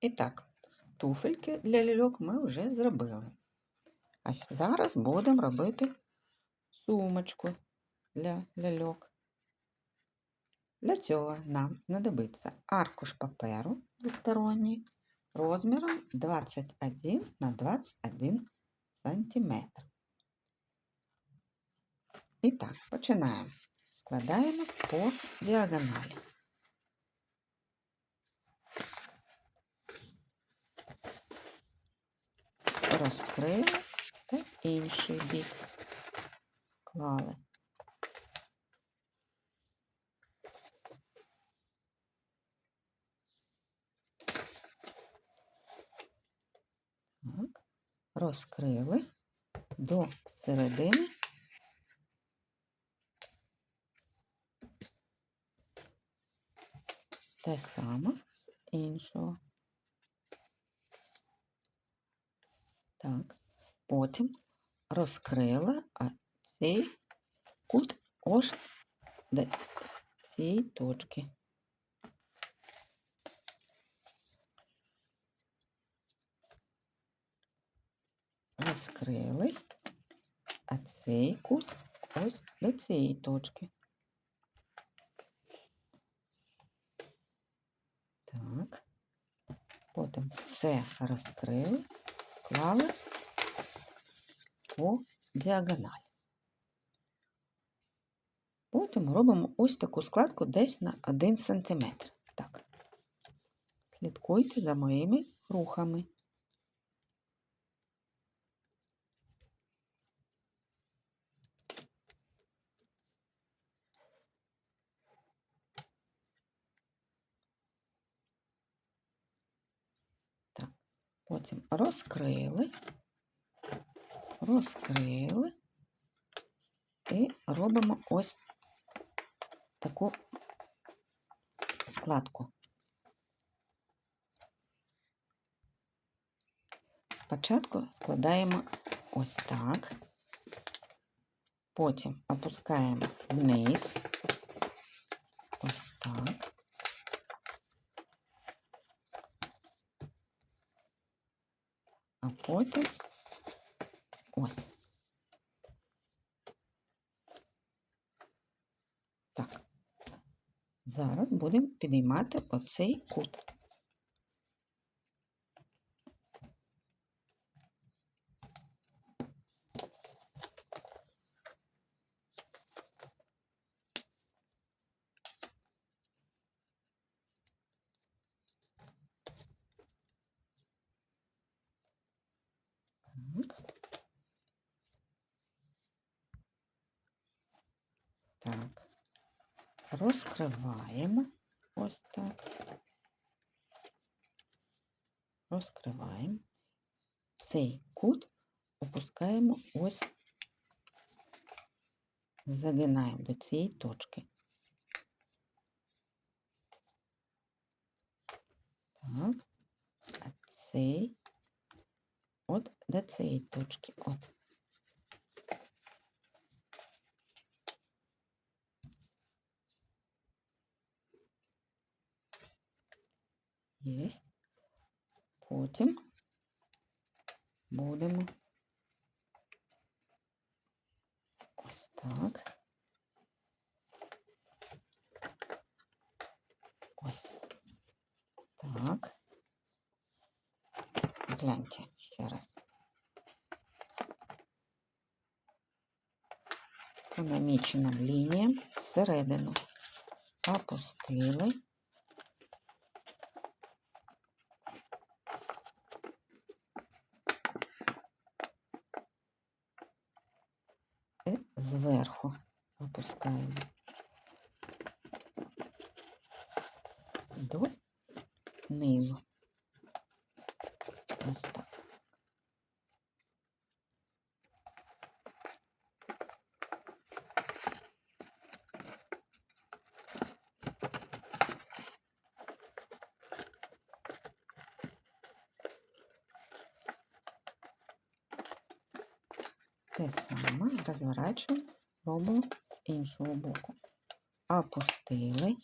І так, туфельки для ляльок ми вже зробили. А щ- зараз будемо робити сумочку для ляльок. Для цього нам знадобиться аркуш паперу двосторонній розміром 21 на 21 сантиметр. І так, починаємо. Складаємо по діагоналі. Розкрили та інший бік склали. Так, розкрили до середини. Те саме з іншого. Так, потім розкрили, а цей кут ось до цієї точки. Розкрили, а цей кут ось до цієї точки. Так. Потім все розкрили, склали по діагоналі. Потім робимо ось таку складку десь на 1 см. Так. Слідкуйте за моїми рухами. Так. Потім розкрили, розкрили. І робимо ось таку складку. Спочатку складаємо ось так, потім опускаємо вниз, ось так. А ось. Так. Зараз будемо підіймати оцей кут. Так. Так. Розкриваємо ось так. Розкриваємо. Цей кут опускаємо ось, загинаємо до цієї точки. Так. А цей от до цієї точки. От. Є. Потім будемо ось так. Ось так. Гляньте ще раз. По наміченим лініям всередину опустили. І зверху опускаємо до низу. Ось так. Те саме розворачуємо, робимо з іншого боку. Опустили.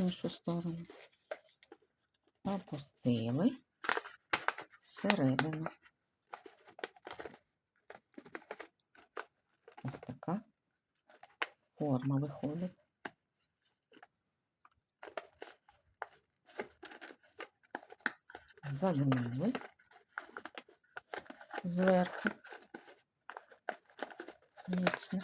Іншу сторону. Опустили всередину. Ось така форма виходить. Загнули зверху. Міцно.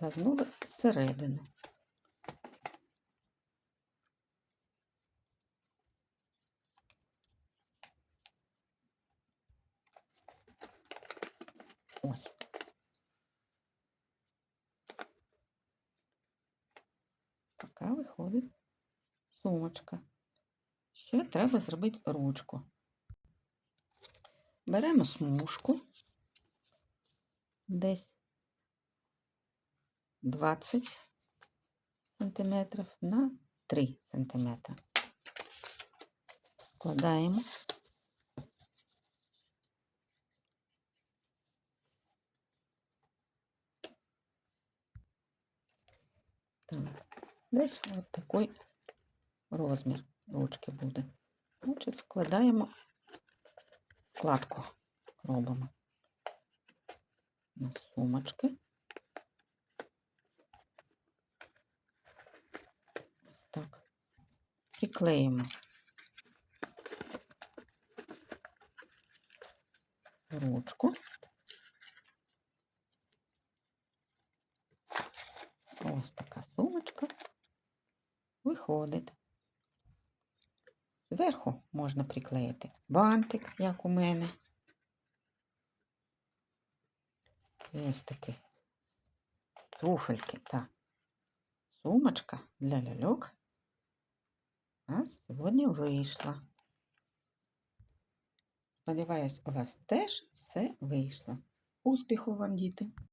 Загнули всередину. Ось. Така виходить сумочка. Ще треба зробити ручку. Беремо смужку десь 20 сантиметрів на 3 сантиметри. Вкладаємо. Так, десь от такий розмір ручки буде. Значить, складаємо складку, робимо на сумочки. Ось так. Приклеїмо ручку. Ось така сумочка виходить. Зверху можна приклеїти бантик, як у мене. І ось такі туфельки та сумочка для ляльок нас сьогодні вийшла. Сподіваюсь, у вас теж все вийшло. Успіху вам, діти!